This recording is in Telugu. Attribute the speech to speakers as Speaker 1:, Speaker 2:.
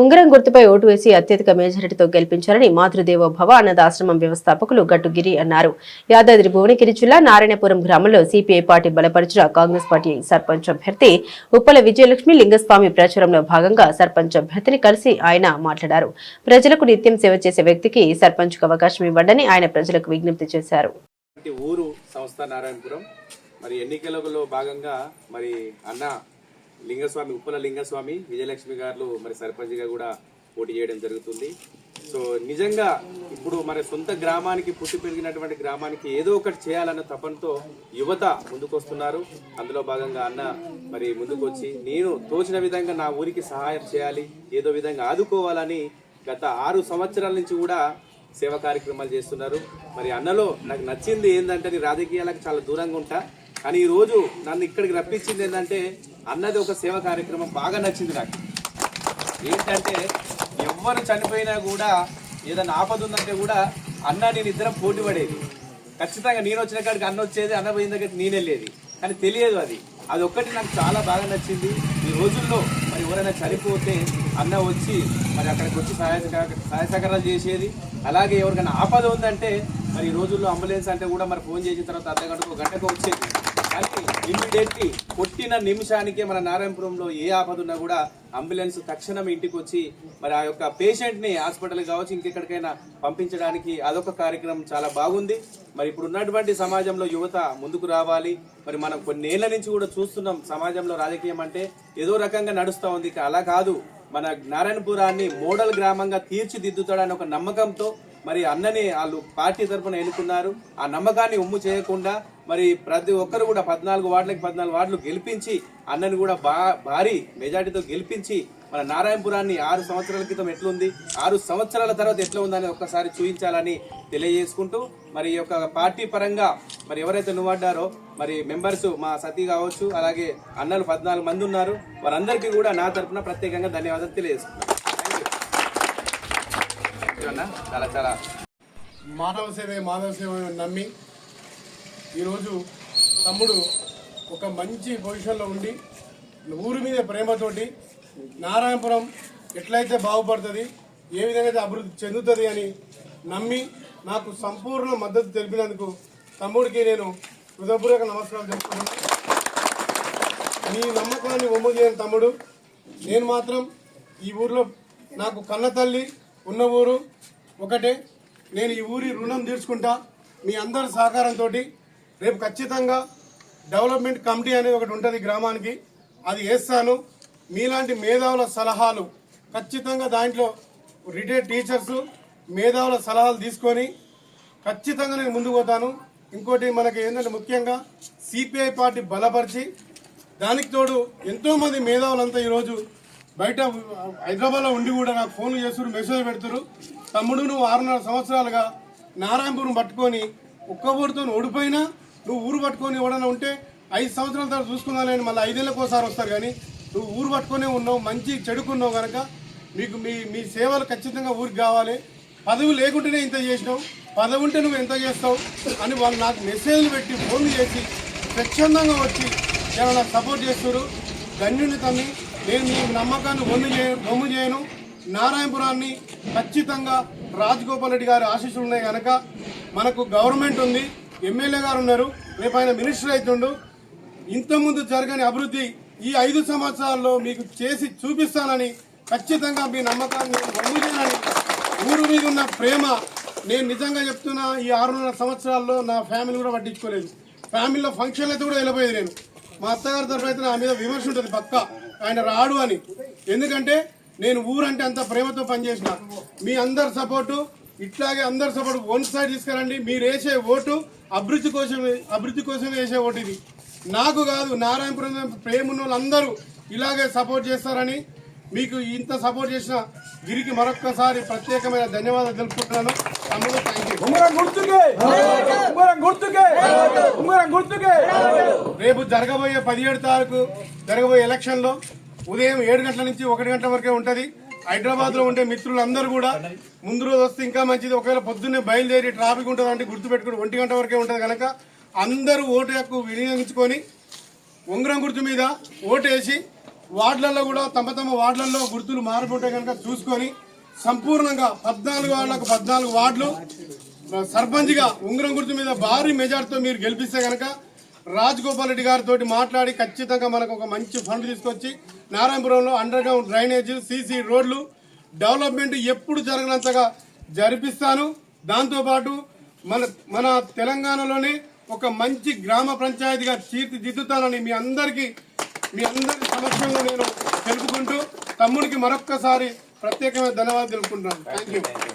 Speaker 1: ఉంగరం గుర్తుపై ఓటు వేసి అత్యధిక మెజారిటీతో గెలిపించారని మాతృదేవో భవ అన్నదాశ్రమం వ్యవస్థాపకులు గట్టుగిరి అన్నారు. యాదాద్రి భువనగిరి జిల్లా నారాయణపురం గ్రామంలో సిపిఐ పార్టీ బలపరిచిన కాంగ్రెస్ పార్టీ సర్పంచ్ అభ్యర్థి ఉప్పల విజయలక్ష్మి లింగస్వామి ప్రచారంలో భాగంగా సర్పంచ్ అభ్యర్థిని కలిసి ఆయన మాట్లాడారు. ప్రజలకు నిత్యం సేవ చేసే వ్యక్తికి సర్పంచ్కు అవకాశం ఇవ్వండి ఆయన ప్రజలకు విజ్ఞప్తి చేశారు.
Speaker 2: ఊరు సంస్థ నారాయణపురం. మరి ఎన్నికలలో భాగంగా మరి అన్న లింగస్వామి ఉప్పల లింగస్వామి విజయలక్ష్మి గారు మరి సర్పంచ్గా కూడా పోటీ చేయడం జరుగుతుంది. సో నిజంగా ఇప్పుడు మన సొంత గ్రామానికి పుట్టి పెరిగినటువంటి గ్రామానికి ఏదో ఒకటి చేయాలన్న తపనతో యువత ముందుకొస్తున్నారు. అందులో భాగంగా అన్న మరి ముందుకు వచ్చి నేను తోచిన విధంగా నా ఊరికి సహాయం చేయాలి ఏదో విధంగా ఆదుకోవాలని గత ఆరు సంవత్సరాల నుంచి కూడా సేవా కార్యక్రమాలు చేస్తున్నారు. మరి అన్నలో నాకు నచ్చింది ఏంటంటే రాజకీయాలకు చాలా దూరంగా ఉంటా. కానీ ఈరోజు నన్ను ఇక్కడికి రప్పించింది ఏంటంటే అన్నది ఒక సేవా కార్యక్రమం బాగా నచ్చింది నాకు. ఏంటంటే ఎవ్వరు చనిపోయినా కూడా ఏదైనా ఆపద ఉందంటే కూడా అన్న నేను ఇద్దరం పోటీ పడేది. ఖచ్చితంగా నేను వచ్చిన కాడికి అన్న వచ్చేది అన్న పోయిన దగ్గర నేను వెళ్ళేది. కానీ తెలియదు అది. అది ఒక్కటి నాకు చాలా బాగా నచ్చింది. ఈ రోజుల్లో మరి ఎవరైనా చనిపోతే అన్న వచ్చి మరి అక్కడికి వచ్చి సహాయ సహాయ సహకారాలు చేసేది. అలాగే ఎవరికైనా ఆపద ఉందంటే మరి ఈ రోజుల్లో అంబులెన్స్ అంటే కూడా మరి ఫోన్ చేసిన తర్వాత అర్ధ గంటకు గంటకు వచ్చేది. ఇమ్మీడియట్లీ కొట్టిన నిమిషానికే మన నారాయణపురంలో ఏ ఆపద ఉన్నా కూడా అంబులెన్స్ తక్షణం ఇంటికి వచ్చి మరి ఆ యొక్క పేషెంట్ని హాస్పిటల్ కావచ్చు ఇంకెక్కడికైనా పంపించడానికి అదొక కార్యక్రమం చాలా బాగుంది. మరి ఇప్పుడు ఉన్నటువంటి సమాజంలో యువత ముందుకు రావాలి. మరి మనం కొన్నేళ్ళ నుంచి కూడా చూస్తున్నాం సమాజంలో రాజకీయం అంటే ఏదో రకంగా నడుస్తూ ఉంది. అలా కాదు. మన నారాయణపురాన్ని మోడల్ గ్రామంగా తీర్చిదిద్దుతాడని ఒక నమ్మకంతో మరి అన్నని వాళ్ళు పార్టీ తరఫున ఎన్నుకున్నారు. ఆ నమ్మకాన్ని ఉమ్ము చేయకుండా మరి ప్రతి ఒక్కరు కూడా పద్నాలుగు వార్డులకు పద్నాలుగు వార్డులు గెలిపించి అన్నని కూడా బా భారీ మెజార్టీతో గెలిపించి మన నారాయణపురాన్ని ఆరు సంవత్సరాల క్రితం ఎట్లుంది ఆరు సంవత్సరాల తర్వాత ఎట్లా ఉందని ఒక్కసారి చూపించాలని తెలియజేసుకుంటూ మరి ఈ యొక్క పార్టీ పరంగా మరి ఎవరైతే నువ్వడ్డారో మరి మెంబర్స్ మా సతీ కావచ్చు అలాగే అన్నలు పద్నాలుగు మంది ఉన్నారు వారందరికీ కూడా నా తరపున ప్రత్యేకంగా ధన్యవాదాలు తెలియజేసుకుంటాను అన్న చాలా చాలా.
Speaker 3: మానవ సేవ మానవ సేవ నమ్మి ఈరోజు తమ్ముడు ఒక మంచి పొజిషన్లో ఉండి ఊరి మీద ప్రేమతోటి నారాయణపురం ఎట్లయితే బాగుపడుతుంది ఏ విధంగా అయితే అభివృద్ధి చెందుతుంది అని నమ్మి నాకు సంపూర్ణ మద్దతు తెలిపినందుకు తమ్ముడికి నేను హృదయపూర్వక నమస్కారం చెప్తున్నాను. మీ నమ్మకాన్ని ఒమ్ము చేయని తమ్ముడు నేను మాత్రం ఈ ఊర్లో నాకు కన్న తల్లి ఉన్న ఊరు ఒకటే. నేను ఈ ఊరి రుణం తీర్చుకుంటా. మీ అందరి సహకారంతో రేపు ఖచ్చితంగా డెవలప్మెంట్ కమిటీ అనేది ఒకటి ఉంటుంది గ్రామానికి. అది వేస్తాను. మీలాంటి మేధావుల సలహాలు ఖచ్చితంగా దాంట్లో రిటైర్డ్ టీచర్స్ మేధావుల సలహాలు తీసుకొని ఖచ్చితంగా నేను ముందుకు పోతాను. ఇంకోటి మనకి ఏంటంటే ముఖ్యంగా సిపిఐ పార్టీ బలపరిచి దానికి తోడు ఎంతోమంది మేధావులంతా ఈరోజు బయట హైదరాబాద్లో ఉండి కూడా నాకు ఫోన్లు చేస్తున్నారు మెసేజ్ పెడుతున్నారు. తమ్ముడు నువ్వు ఆరున్నర సంవత్సరాలుగా నారాయణపురం పట్టుకొని ఒక్క ఊరితో ఓడిపోయినా నువ్వు ఊరు పట్టుకొని ఎవడన్నా ఉంటే ఐదు సంవత్సరాల తర్వాత చూసుకున్నానని మళ్ళీ ఐదేళ్ళకి ఒకసారి వస్తారు కానీ నువ్వు ఊరు పట్టుకొనే ఉన్నావు మంచి చెడుకున్నావు కనుక మీకు మీ మీ సేవలు ఖచ్చితంగా ఊరికి కావాలి. పదవి లేకుంటేనే ఇంత చేసినావు పదవి ఉంటే నువ్వు ఎంత చేస్తావు అని వాళ్ళు నాకు మెసేజ్లు పెట్టి ఫోన్లు చేసి స్వచ్ఛందంగా వచ్చి ఏమైనా సపోర్ట్ చేస్తారు ధన్యుని తమ్మి నేను మీ నమ్మకాన్ని బొమ్మ చేయను బొమ్మ చేయను. నారాయణపురాన్ని ఖచ్చితంగా రాజగోపాల్ రెడ్డి గారి ఆశీస్సులు ఉన్నాయి కనుక మనకు గవర్నమెంట్ ఉంది. ఎమ్మెల్యే గారు ఉన్నారు రేపు ఆయన మినిస్టర్ అవుతుండు ఇంతకుముందు జరగని అభివృద్ధి ఈ ఐదు సంవత్సరాల్లో మీకు చేసి చూపిస్తానని ఖచ్చితంగా మీ నమ్మకాన్ని వమ్ము ఊరు మీద ఉన్న ప్రేమ నేను నిజంగా చెప్తున్నా ఈ ఆరున్నర సంవత్సరాల్లో నా ఫ్యామిలీ కూడా పట్టించుకోలేదు. ఫ్యామిలీలో ఫంక్షన్లు అయితే కూడా వెళ్ళిపోయేది నేను. మా అత్తగారి తరఫు అయితే నా మీద విమర్శ ఉంటుంది పక్క. ఆయన రాడు అని. ఎందుకంటే నేను ఊరంటే అంత ప్రేమతో పనిచేసిన. మీ అందరి సపోర్టు ఇట్లాగే అందరి సపోర్ట్ వన్ సైడ్ తీసుకురండి. మీరు వేసే ఓటు అభివృద్ధి కోసం అభివృద్ధి కోసం వేసే ఓటు ఇది. నాకు కాదు నారాయణపురం ప్రేమ వాళ్ళందరూ ఇలాగే సపోర్ట్ చేస్తారని మీకు ఇంత సపోర్ట్ చేసిన గిరికి మరొక్కసారి ప్రత్యేకమైన ధన్యవాదాలు తెలుపుకుంటున్నాను. తమ్ముడు రేపు జరగబోయే పదిహేడు తారీఖు జరగబోయే ఎలక్షన్లో ఉదయం ఏడు గంటల నుంచి ఒకటి గంటల వరకే ఉంటది. హైదరాబాద్లో ఉండే మిత్రులందరూ కూడా ముందు రోజు వస్తే ఇంకా మంచిది. ఒకవేళ పొద్దున్నే బయలుదేరి ట్రాఫిక్ ఉంటుంది అంటే గుర్తుపెట్టుకుని ఒంటి గంట వరకే ఉంటుంది కనుక అందరూ ఓటు హక్కు వినియోగించుకొని ఉంగరం గుర్తు మీద ఓటేసి వార్డులలో కూడా తమ తమ వార్డులలో గుర్తులు మారిపోతే కనుక చూసుకొని సంపూర్ణంగా పద్నాలుగు వార్డులకు పద్నాలుగు వార్డులు సర్పంచ్గా ఉంగరం గుర్తు మీద భారీ మెజార్టీతో మీరు గెలిపిస్తే కనుక రాజగోపాల్ రెడ్డి గారితో మాట్లాడి ఖచ్చితంగా మనకు ఒక మంచి ఫండ్ తీసుకొచ్చి నారాయణపురంలో అండర్ గ్రౌండ్ డ్రైనేజ్ సీసీ రోడ్లు డెవలప్మెంట్ ఎప్పుడు జరగనంతగా జరిపిస్తాను. దాంతోపాటు మన మన తెలంగాణలోనే ఒక మంచి గ్రామ పంచాయతీగా తీర్చిదిద్దుతానని మీ అందరికీ మీ అందరి సమక్షంలో నేను తెలుపుకుంటూ తమ్ముడికి మరొక్కసారి ప్రత్యేకమైన ధన్యవాదాలు తెలుపుకుంటున్నాను. Thank you